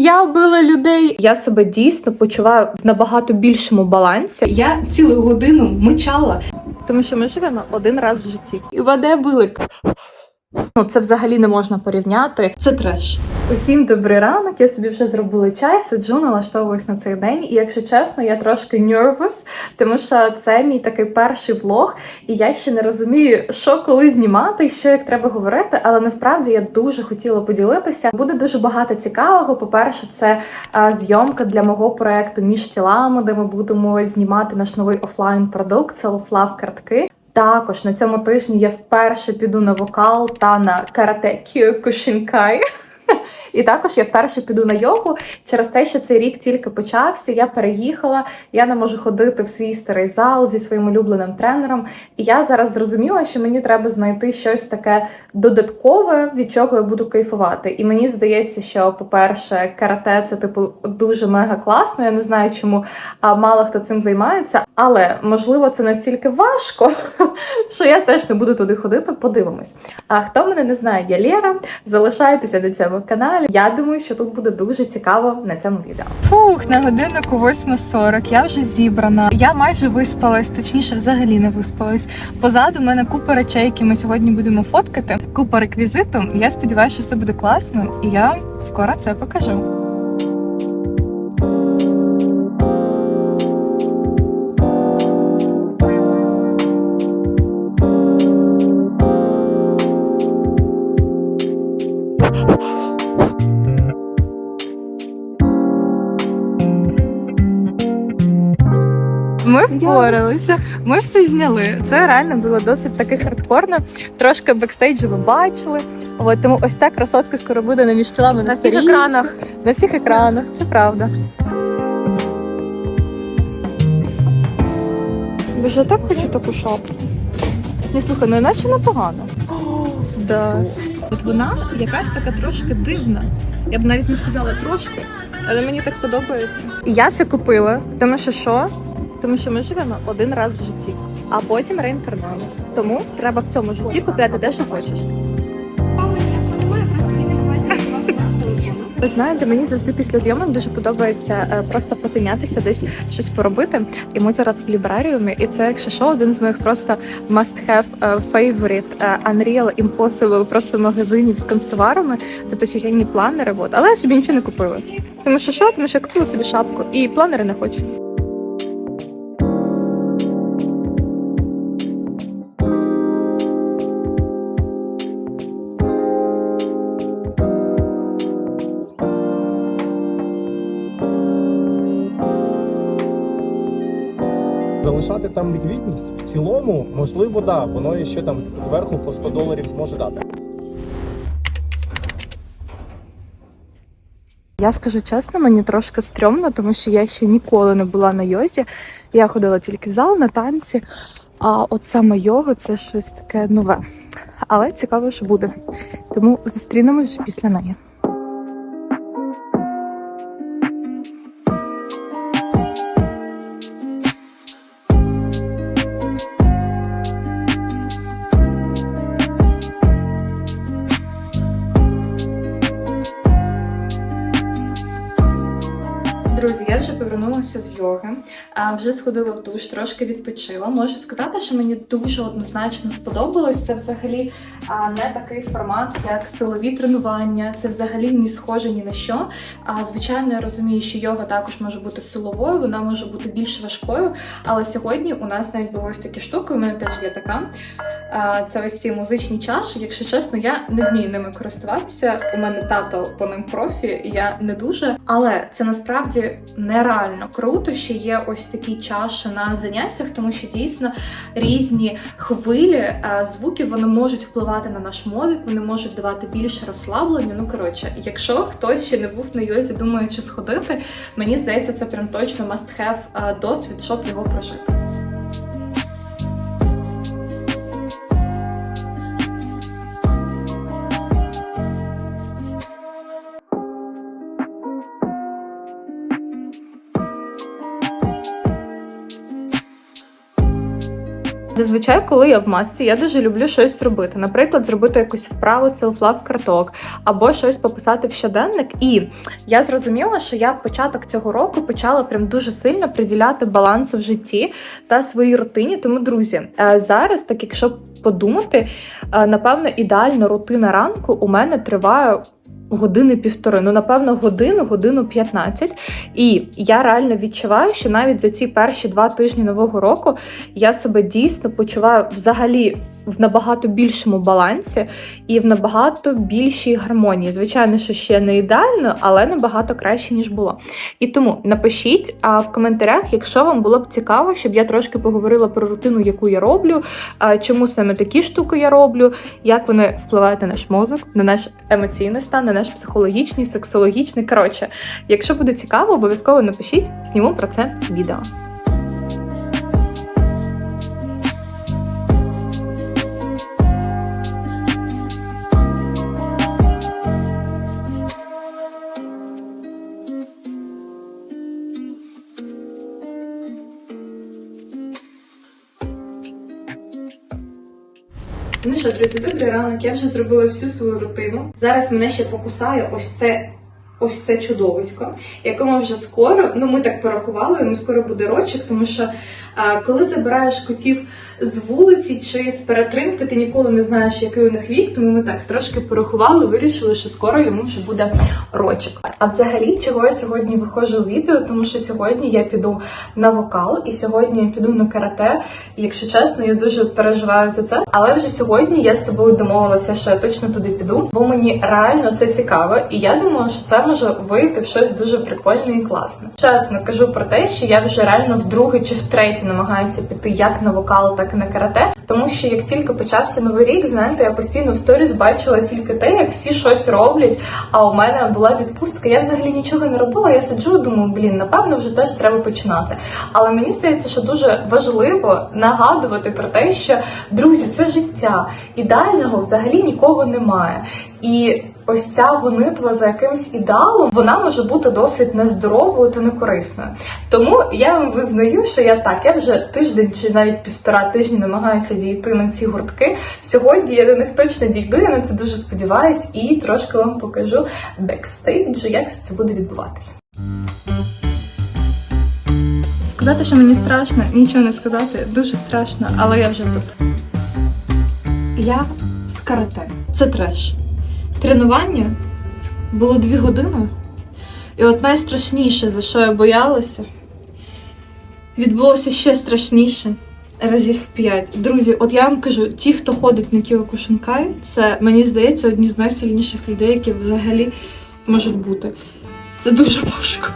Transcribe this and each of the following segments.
я била людей. Я себе дійсно почуваю в набагато більшому балансі. Я цілу годину мичала, тому що ми живемо один раз в житті. І воде били. Ну, це взагалі не можна порівняти. Це треш. Усім добрий ранок. Я собі вже зробила чай, сиджу, налаштовуюсь на цей день. І якщо чесно, я трошки nervous, тому що це мій такий перший влог, і я ще не розумію, що коли знімати, що як треба говорити. Але насправді я дуже хотіла поділитися. Буде дуже багато цікавого. По-перше, це а, зйомка для мого проекту між тілами, де ми будемо знімати наш новий офлайн продукт Self-Love картки. Також на цьому тижні я вперше піду на вокал та на карате Кyokushinkai. І також я вперше піду на йогу через те, що цей рік тільки почався. Я переїхала, я не можу ходити в свій старий зал зі своїм улюбленим тренером. І я зараз зрозуміла, що мені треба знайти щось таке додаткове, від чого я буду кайфувати. І мені здається, що, по-перше, карате це типу дуже мега класно. Я не знаю, чому а, мало хто цим займається, але можливо це настільки важко, що я теж не буду туди ходити. Подивимось. А хто мене не знає, я Лєра. Залишайтеся на цьому каналі. Я думаю, що тут буде дуже цікаво на цьому відео. Фух, на годиннику 8.40, Я вже зібрана. Я майже виспалась, точніше, взагалі не виспалась. Позаду мене купа речей, які ми сьогодні будемо фоткати. Купа реквізиту. Я сподіваюся, що все буде класно, і я скоро це покажу. Ми впоралися, ми все зняли. Це реально було досить таки хардкорно. Трошки бекстейджу ви бачили. От тому ось ця красотка скоро буде на між тілами На всіх сторінці. екранах. На всіх екранах, це правда. Боже, я так хочу таку шапку. Не слухай, ну іначе непогано. Да. От вона якась така трошки дивна. Я б навіть не сказала трошки, але мені так подобається. Я це купила, тому що що? Тому що ми живемо один раз в житті, а потім реінкарнуємось. Тому треба в цьому житті купляти те, що хочеш. Ви знаєте, мені завжди після зйомок дуже подобається е, просто потинятися, десь щось поробити. І ми зараз в лібраріумі, і це, якщо що, один з моїх просто must-have е, favorite е, Unreal Impossible просто магазинів з констоварами. Тут офігенні планери. От. Але я собі нічого не купила. Тому що що? Тому що я купила собі шапку і планери не хочу. Залишати там ліквідність в цілому, можливо, да, воно ще там зверху по 100 доларів зможе дати. Я скажу чесно, мені трошки стрьомно, тому що я ще ніколи не була на йозі. Я ходила тільки в зал на танці. А от саме йога це щось таке нове. Але цікаво, що буде. Тому зустрінемось після неї. Вже повернулася з йоги, вже сходила в душ, трошки відпочила. Можу сказати, що мені дуже однозначно сподобалось. Це взагалі не такий формат, як силові тренування. Це взагалі не схоже ні на що. А звичайно, я розумію, що йога також може бути силовою, вона може бути більш важкою. Але сьогодні у нас навіть були ось такі штуки. У мене теж є така. Це ось ці музичні чаші. Якщо чесно, я не вмію ними користуватися. У мене тато по ним профі, я не дуже. Але це насправді нереально круто, що є ось такі чаші на заняттях, тому що дійсно різні хвилі е, звуків вони можуть впливати на наш мозок, вони можуть давати більше розслаблення. Ну коротше, якщо хтось ще не був на йозі, думаючи сходити, мені здається, це прям точно must have е, досвід, щоб його прожити. Зазвичай, коли я в масці, я дуже люблю щось робити. Наприклад, зробити якусь вправу self-love карток або щось пописати в щоденник. І я зрозуміла, що я початок цього року почала прям дуже сильно приділяти балансу в житті та своїй рутині. Тому, друзі, е, зараз, так якщо подумати, е, напевно, ідеальна рутина ранку у мене триває. Години півтори, ну напевно, годину, годину 15. І я реально відчуваю, що навіть за ці перші два тижні нового року я себе дійсно почуваю взагалі в набагато більшому балансі і в набагато більшій гармонії. Звичайно, що ще не ідеально, але набагато краще ніж було. І тому напишіть а в коментарях, якщо вам було б цікаво, щоб я трошки поговорила про рутину, яку я роблю, а, чому саме такі штуки я роблю, як вони впливають на наш мозок, на наш емоційний стан, на наш психологічний, сексологічний. Коротше, якщо буде цікаво, обов'язково напишіть, зніму про це відео. Що, друзі, добрий ранок. Я вже зробила всю свою рутину. Зараз мене ще покусає ось це. Ось це чудовисько, якому вже скоро, ну ми так порахували, йому скоро буде рочок, тому що коли забираєш котів з вулиці чи з перетримки, ти ніколи не знаєш, який у них вік, тому ми так трошки порахували, вирішили, що скоро йому вже буде рочок. А взагалі, чого я сьогодні виходжу у відео, тому що сьогодні я піду на вокал, і сьогодні я піду на карате. Якщо чесно, я дуже переживаю за це. Але вже сьогодні я з собою домовилася, що я точно туди піду, бо мені реально це цікаво, і я думала, що це може вийти в щось дуже прикольне і класне. Чесно кажу про те, що я вже реально вдруге чи втретє намагаюся піти як на вокал, так і на карате. Тому що як тільки почався новий рік, знаєте, я постійно в сторіс бачила тільки те, як всі щось роблять. А у мене була відпустка. Я взагалі нічого не робила. Я сиджу, думаю, блін, напевно, вже теж треба починати. Але мені здається, що дуже важливо нагадувати про те, що друзі, це життя. Ідеального взагалі нікого немає. І ось ця гонитва за якимсь ідеалом, вона може бути досить нездоровою та некорисною. Тому я вам визнаю, що я так, я вже тиждень чи навіть півтора тижні намагаюся дійти на ці гуртки. Сьогодні я до них точно дійду, я на це дуже сподіваюсь, і трошки вам покажу бекстейджу, як це буде відбуватися. Сказати, що мені страшно, нічого не сказати, дуже страшно, але я вже тут. Я з карате. Це треш. Тренування було дві години. І от найстрашніше, за що я боялася, відбулося ще страшніше. Разів п'ять. Друзі, от я вам кажу, ті, хто ходить на Кіокушинкай, це мені здається одні з найсильніших людей, які взагалі можуть бути. Це дуже важко.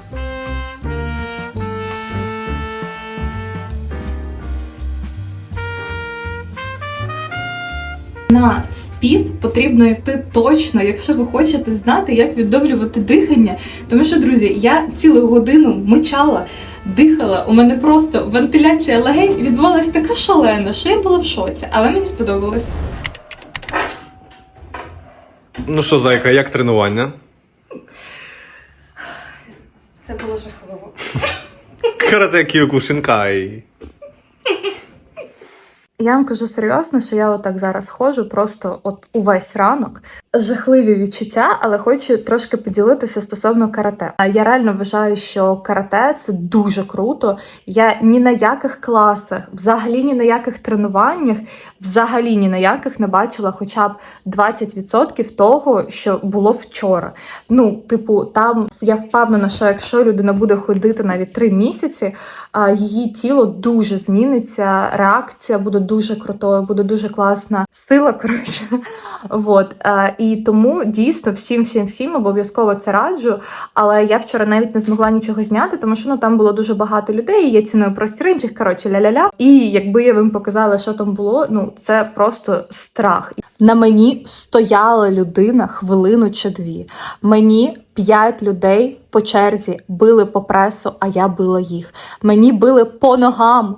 На спів потрібно йти точно, якщо ви хочете знати, як відновлювати дихання. Тому що, друзі, я цілу годину мичала, дихала. У мене просто вентиляція легень відбувалася така шалена, що я була в шоці, але мені сподобалось. Ну що, зайка, як тренування? Це було жахливо. Карате Кіокушинкай. Я вам кажу серйозно, що я отак зараз ходжу, просто от увесь ранок. Жахливі відчуття, але хочу трошки поділитися стосовно карате. Я реально вважаю, що карате це дуже круто. Я ні на яких класах, взагалі ні на яких тренуваннях, взагалі ні на яких не бачила хоча б 20% того, що було вчора. Ну, типу, там я впевнена, що якщо людина буде ходити навіть 3 місяці, її тіло дуже зміниться, реакція буде дуже крутою, буде дуже класна сила. Коротше, вот. І тому дійсно всім, всім, всім обов'язково це раджу. Але я вчора навіть не змогла нічого зняти, тому що ну там було дуже багато людей. Я ціную простір інших. Коротше, ля-ля-ля. І якби я вам показала, що там було, ну це просто страх. На мені стояла людина хвилину чи дві. Мені п'ять людей по черзі били по пресу, а я била їх. Мені били по ногам.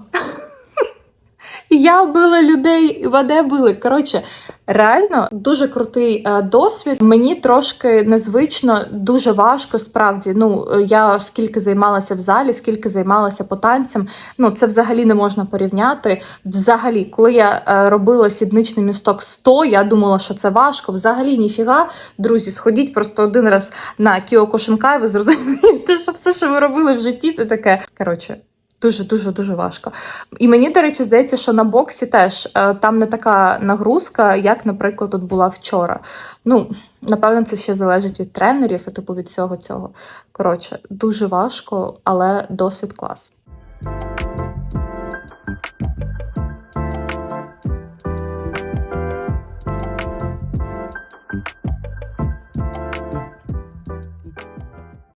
І Я била людей, і воде били. Коротше, реально дуже крутий е, досвід. Мені трошки незвично, дуже важко. Справді, ну е, я скільки займалася в залі, скільки займалася по танцям. Ну це взагалі не можна порівняти. Взагалі, коли я е, робила сідничний місток 100, я думала, що це важко. Взагалі ніфіга. Друзі, сходіть просто один раз на Кіоко Шинкай, ви зрозумієте, що все, що ви робили в житті, це таке. Коротше. Дуже дуже дуже важко. І мені, до речі, здається, що на боксі теж е, там не така нагрузка, як, наприклад, тут була вчора. Ну, напевно, це ще залежить від тренерів і типу від цього цього. Коротше, дуже важко, але досвід клас.